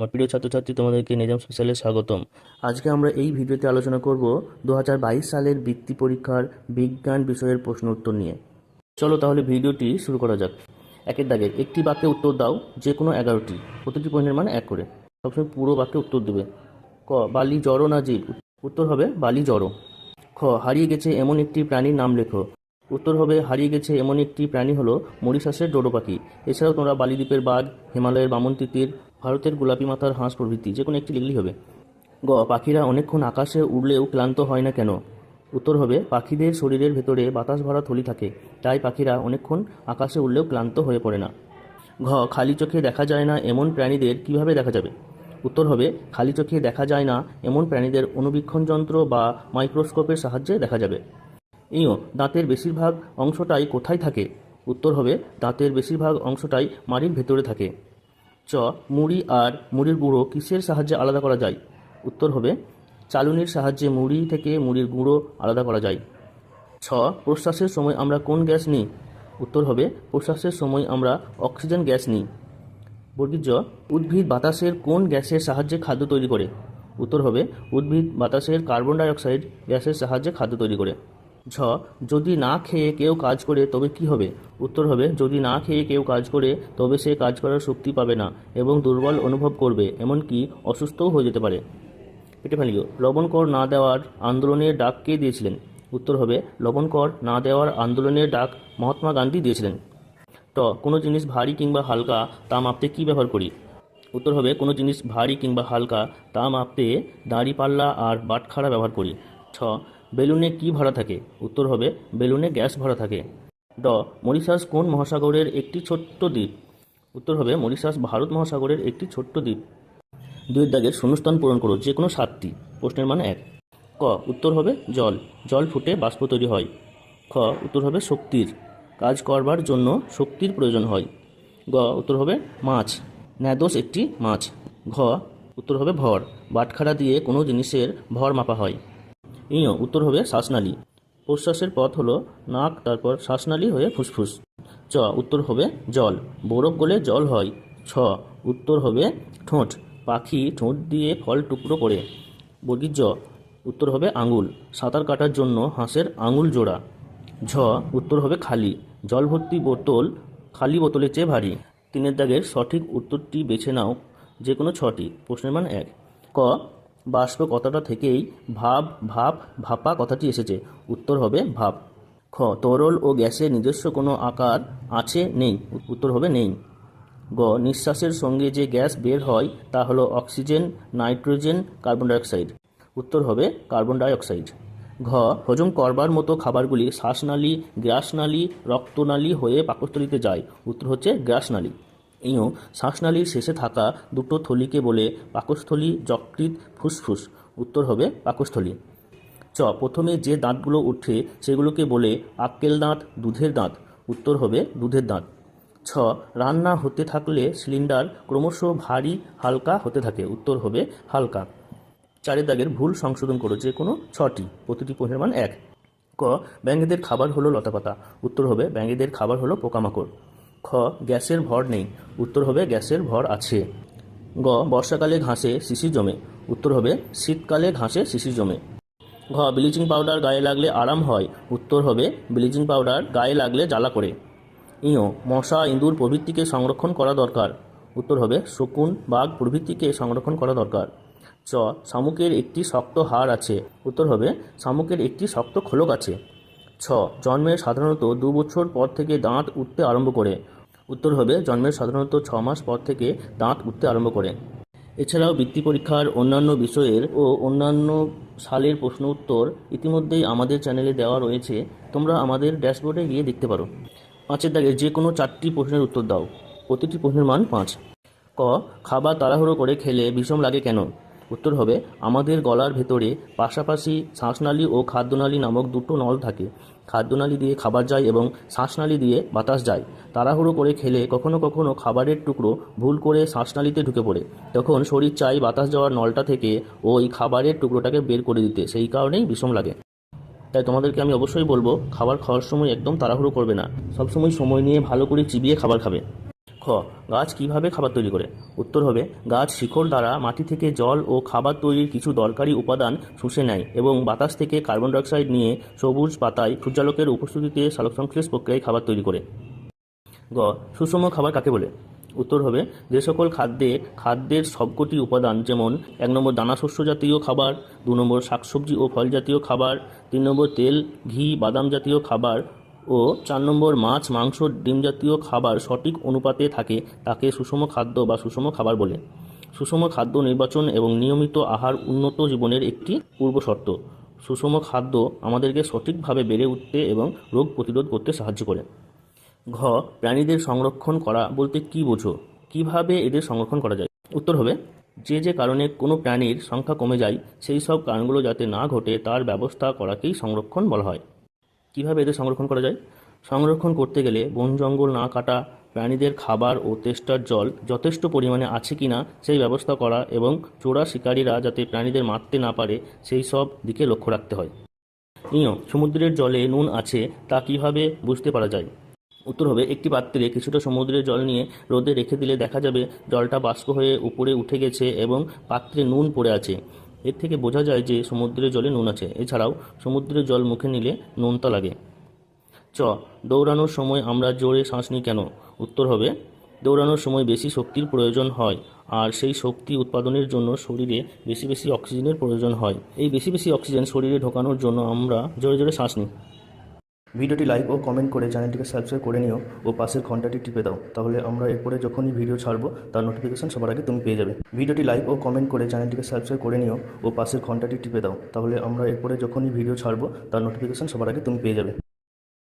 আমার প্রিয় ছাত্রছাত্রী, তোমাদেরকে নিজাম স্পেশালে স্বাগতম। আজকে আমরা এই ভিডিওতে আলোচনা করব দু হাজার বাইশ সালের বৃত্তি পরীক্ষার বিজ্ঞান বিষয়ের প্রশ্ন উত্তর নিয়ে। চলো তাহলে ভিডিওটি শুরু করা যাক। একের দাগে, একটি বাক্যে উত্তর দাও যে কোনো এগারোটি। প্রতিটি প্রশ্নের মান এক করে। সবসময় পুরো বাক্যে উত্তর দেবে। ক, বালি জড়ো না জীব? উত্তর হবে, বালি জড়ো। খ, হারিয়ে গেছে এমন একটি প্রাণীর নাম লেখো। উত্তর হবে, হারিয়ে গেছে এমন একটি প্রাণী হলো মরিশাসের ডোডো পাখি এছাড়াও তোমরা বালিদ্বীপের বাঘ, হিমালয়ের বামন তিতির ভারতের গোলাপি মাথার হাঁস প্রভৃতি, যে কোনো একটি লিখলেই হবে। গ, পাখিরা অনেকক্ষণ আকাশে উড়লেও ক্লান্ত হয় না কেন? উত্তর হবে, পাখিদের শরীরের ভেতরে বাতাস ভরা থলি থাকে, তাই পাখিরা অনেকক্ষণ আকাশে উড়লেও ক্লান্ত হয়ে পড়ে না। ঘ, খালি চোখে দেখা যায় না এমন প্রাণীদের কীভাবে দেখা যাবে? উত্তর হবে, খালি চোখে দেখা যায় না এমন প্রাণীদের অনুবীক্ষণ যন্ত্র বা মাইক্রোস্কোপের সাহায্যে দেখা যাবে। ইও দাঁতের বেশিরভাগ অংশটাই কোথায় থাকে? উত্তর হবে, দাঁতের বেশিরভাগ অংশটাই মাড়ির ভেতরে থাকে। চ, মুড়ি আর মুড়ির গুঁড়ো কিসের সাহায্যে আলাদা করা যায়? উত্তর হবে, চালুনির সাহায্যে মুড়ি থেকে মুড়ির গুঁড়ো আলাদা করা যায়। ছ, প্রশ্বাসের সময় আমরা কোন গ্যাস নিই? উত্তর হবে, প্রশ্বাসের সময় আমরা অক্সিজেন গ্যাস নিই। বর্গীর জ, উদ্ভিদ বাতাসের কোন গ্যাসের সাহায্যে খাদ্য তৈরি করে? উত্তর হবে, উদ্ভিদ বাতাসের কার্বন ডাই অক্সাইড গ্যাসের সাহায্যে খাদ্য তৈরি করে। ঝ, যদি না খেয়ে কেউ কাজ করে তবে কি হবে? উত্তর হবে, যদি না খেয়ে কেউ কাজ করে তবে সে কাজ করার শক্তি পাবে না এবং দুর্বল অনুভব করবে, এমনকি অসুস্থও হয়ে যেতে পারে। পেটে ফেলিও লবণ কর না দেওয়ার আন্দোলনের ডাক কে দিয়েছিলেন? উত্তর হবে, লবণ কর না দেওয়ার আন্দোলনের ডাক মহাত্মা গান্ধী দিয়েছিলেন। ট, কোনো জিনিস ভারী কিংবা হালকা তা মাপতে কী ব্যবহার করি? উত্তর হবে, কোনো জিনিস ভারী কিংবা হালকা তা মাপতে দাঁড়িপাল্লা আর বাটখারা ব্যবহার করি। ছ বেলুনে কি ভরা থাকে? উত্তর হবে, বেলুনে গ্যাস ভরা থাকে। ড, মরিশাস কোন মহাসাগরের একটি ছোট্ট দ্বীপ? উত্তর হবে, মরিশাস ভারত মহাসাগরের একটি ছোট্ট দ্বীপ। দুইয়ের দাগের শূন্যস্থান পূরণ করো, যে কোনো সাতটি। প্রশ্নের মান এক। ক, উত্তর হবে, জল। জল ফুটে বাষ্প তৈরি হয়। খ, উত্তর হবে, শক্তির। কাজ করবার জন্য শক্তির প্রয়োজন হয়। গ, উত্তর হবে, মাছ। ন্যাদোষ একটি মাছ। ঘ, উত্তর হবে, ভর। বাটখারা দিয়ে কোনো জিনিসের ভর মাপা হয়। ইয় উত্তর হবে শ্বাসনালী। প্রশ্বাসের পথ হলো নাক, তারপর শ্বাসনালী হয়ে ফুসফুস। চ, উত্তর হবে জল। বরফ গলে জল হয়। ছ, উত্তর হবে ঠোঁট। পাখি ঠোঁট দিয়ে ফল টুকরো করে। বর্গীর জ, উত্তর হবে আঙুল। সাঁতার কাটার জন্য হাঁসের আঙুল জোড়া। ঝ, উত্তর হবে খালি। জল ভর্তি বোতল খালি বোতলের চেয়ে ভারী। তিনের দাগের সঠিক উত্তরটি বেছে নাও যে কোনো ছটি। প্রশ্নের মান এক। ক বাষ্প কথাটা থেকেই ভাব ভাপ ভাপা কথাটি এসেছে। উত্তর হবে ভাব। খ, তরল ও গ্যাসের নিজস্ব কোনো আকার আছে, নেই। উত্তর হবে নেই। গ, নিঃশ্বাসের সঙ্গে যে গ্যাস বের হয়, তা হলো অক্সিজেন, নাইট্রোজেন, কার্বন ডাইঅক্সাইড। উত্তর হবে কার্বন ডাইঅক্সাইড। ঘ, হজম করবার মতো খাবারগুলি শ্বাসনালী, গ্রাসনালী, রক্তনালী হয়ে পাকস্থলিতে যায়। উত্তর হচ্ছে গ্রাসনালী। ইও শ্বাসনালীর শেষে থাকা দুটো থলিকে বলে পাকস্থলী যকৃৎ ফুসফুস। উত্তর হবে পাকস্থলী। চ, প্রথমে যে দাঁতগুলো উঠে সেগুলোকে বলে আক্কেল দাঁত, দুধের দাঁত। উত্তর হবে দুধের দাঁত। ছ, রান্না হতে থাকলে সিলিন্ডার ক্রমশ ভারী, হালকা হতে থাকে। উত্তর হবে হালকা। চারের দাগের ভুল সংশোধন করো, যে কোনো ছটি। প্রতিটি প্রশ্নের মান এক। ক, ব্যাঙেদের খাবার হলো লতাপাতা। উত্তর হবে ব্যাঙেদের খাবার হলো পোকামাকড়। খ, গ্যাসের ভর নেই। উত্তর হবে, গ্যাসের ভর আছে। গ, বর্ষাকালে ঘাসে শিশির জমে। উত্তর হবে, শীতকালে ঘাসে শিশি জমে। ঘ, ব্লিচিং পাউডার গায়ে লাগলে আরাম হয়। উত্তর হবে, ব্লিচিং পাউডার গায়ে লাগলে জ্বালা করে। ইও মশা, ইঁদুর প্রভৃতিকে সংরক্ষণ করা দরকার। উত্তর হবে, শকুন, বাঘ প্রভৃতিকে সংরক্ষণ করা দরকার। চ, শামুকের একটি শক্ত হাড় আছে। উত্তর হবে, শামুকের একটি শক্ত খোলক আছে। ছ, জন্মের সাধারণত দু বছর পর থেকে দাঁত উঠতে আরম্ভ করে। উত্তর হবে, জন্মের সাধারণত ছ মাস পর থেকে দাঁত উঠতে আরম্ভ করে। এছাড়াও বৃত্তি পরীক্ষার অন্যান্য বিষয়ের ও অন্যান্য সালের প্রশ্ন উত্তর ইতিমধ্যেই আমাদের চ্যানেলে দেওয়া রয়েছে। তোমরা আমাদের ড্যাশবোর্ডে গিয়ে দেখতে পারো। পাঁচের দাগে যে কোনো চারটি প্রশ্নের উত্তর দাও। প্রতিটি প্রশ্নের মান পাঁচ। ক, খাবার তাড়াহুড়ো করে খেলে বিষম লাগে কেন? উত্তর হবে, আমাদের গলার ভেতরে পাশাপাশি শ্বাসনালী ও খাদ্যনালী নামক দুটো নল থাকে। খাদ্যনালী দিয়ে খাবার যায় এবং শ্বাসনালী দিয়ে বাতাস যায়। তাড়াহুড়ো করে খেলে কখনো কখনো খাবারের টুকরো ভুল করে শ্বাসনালীতে ঢুকে পড়ে। তখন শরীর চাই বাতাস যাওয়ার নলটা থেকে ওই খাবারের টুকরোটাকে বের করে দিতে। সেই কারণেই বিষম লাগে। তাই তোমাদেরকে আমি অবশ্যই বলব, খাবার খাওয়ার সময় একদম তাড়াহুড়ো করবে না। সবসময় সময় নিয়ে ভালো করে চিবিয়ে খাবার খাবে। খ গাছ কীভাবে খাবার তৈরি করে? উত্তর হবে, গাছ শিকড় দ্বারা মাটি থেকে জল ও খাবার তৈরির কিছু দরকারি উপাদান শুষে নেয় এবং বাতাস থেকে কার্বন ডাইঅক্সাইড নিয়ে সবুজ পাতায় সূর্যালোকের উপস্থিতিতে সালোকসংশ্লেষ প্রক্রিয়ায় খাবার তৈরি করে। গ, সুষম খাবার কাকে বলে? উত্তর হবে, যে সকল খাদ্যে, খাদ্যের সবকটি উপাদান যেমন এক নম্বর দানাশস্য জাতীয় খাবার, দু নম্বর শাকসবজি ও ফল জাতীয় খাবার, তিন নম্বর তেল, ঘি, বাদাম জাতীয় খাবার ও চার নম্বর মাছ, মাংস ডিম জাতীয় খাবার সঠিক অনুপাতে থাকে তাকে সুষম খাদ্য বা সুষম খাবার বলে। সুষম খাদ্য নির্বাচন এবং নিয়মিত আহার উন্নত জীবনের একটি পূর্বশর্ত সুষম খাদ্য আমাদেরকে সঠিকভাবে বেড়ে উঠতে এবং রোগ প্রতিরোধ করতে সাহায্য করে। ঘ, প্রাণীদের সংরক্ষণ করা বলতে কি বোঝো? কীভাবে এদের সংরক্ষণ করা যায়? উত্তর হবে, যে যে কারণে কোনো প্রাণীর সংখ্যা কমে যায়, সেই সব কারণগুলো যাতে না ঘটে তার ব্যবস্থা করাকেই সংরক্ষণ বলা হয়। কীভাবে এদের সংরক্ষণ করা যায়? সংরক্ষণ করতে গেলে বন জঙ্গল না কাটা, প্রাণীদের খাবার ও তেষ্টার জল যথেষ্ট পরিমাণে আছে কি না সেই ব্যবস্থা করা এবং চোরা শিকারীরা যাতে প্রাণীদের মারতে না পারে সেই সব দিকে লক্ষ্য রাখতে হয়। ইয়, সমুদ্রের জলে নুন আছে, তা কীভাবে বুঝতে পারা যায়? উত্তর হবে, একটি পাত্রে কিছুটা সমুদ্রের জল নিয়ে রোদে রেখে দিলে দেখা যাবে জলটা বাষ্প হয়ে উপরে উঠে গেছে এবং পাত্রে নুন পড়ে আছে। এর থেকে বোঝা যায় যে সমুদ্রের জলে নুন আছে। এছাড়াও, সমুদ্রের জল মুখে নিলে নুনতা লাগে। চ, দৌড়ানোর সময় আমরা জোরে শ্বাস নিই কেন? উত্তর হবে, দৌড়ানোর সময় বেশি শক্তির প্রয়োজন হয়, আর সেই শক্তি উৎপাদনের জন্য শরীরে বেশি বেশি অক্সিজেনের প্রয়োজন হয়। এই বেশি বেশি অক্সিজেন শরীরে ঢোকানোর জন্য আমরা জোরে জোরে শ্বাস নিই। ভিডিওটি লাইক ও কমেন্ট করে চ্যানেলটিকে সাবস্ক্রাইব করে নিও ও পাশের ঘন্টাটি টিপে দাও। তাহলে আমরা এরপরে যখনই ভিডিও ছাড়বো, তার নোটিফিকেশন সবার আগে তুমি পেয়ে যাবে। ভিডিওটি লাইক ও কমেন্ট করে চ্যানেলটিকে সাবস্ক্রাইব করে নিও ও পাশের ঘন্টাটি টিপে দাও। তাহলে আমরা এরপরে যখনই ভিডিও ছাড়বো, তার নোটিফিকেশান সবার আগে তুমি পেয়ে যাবে।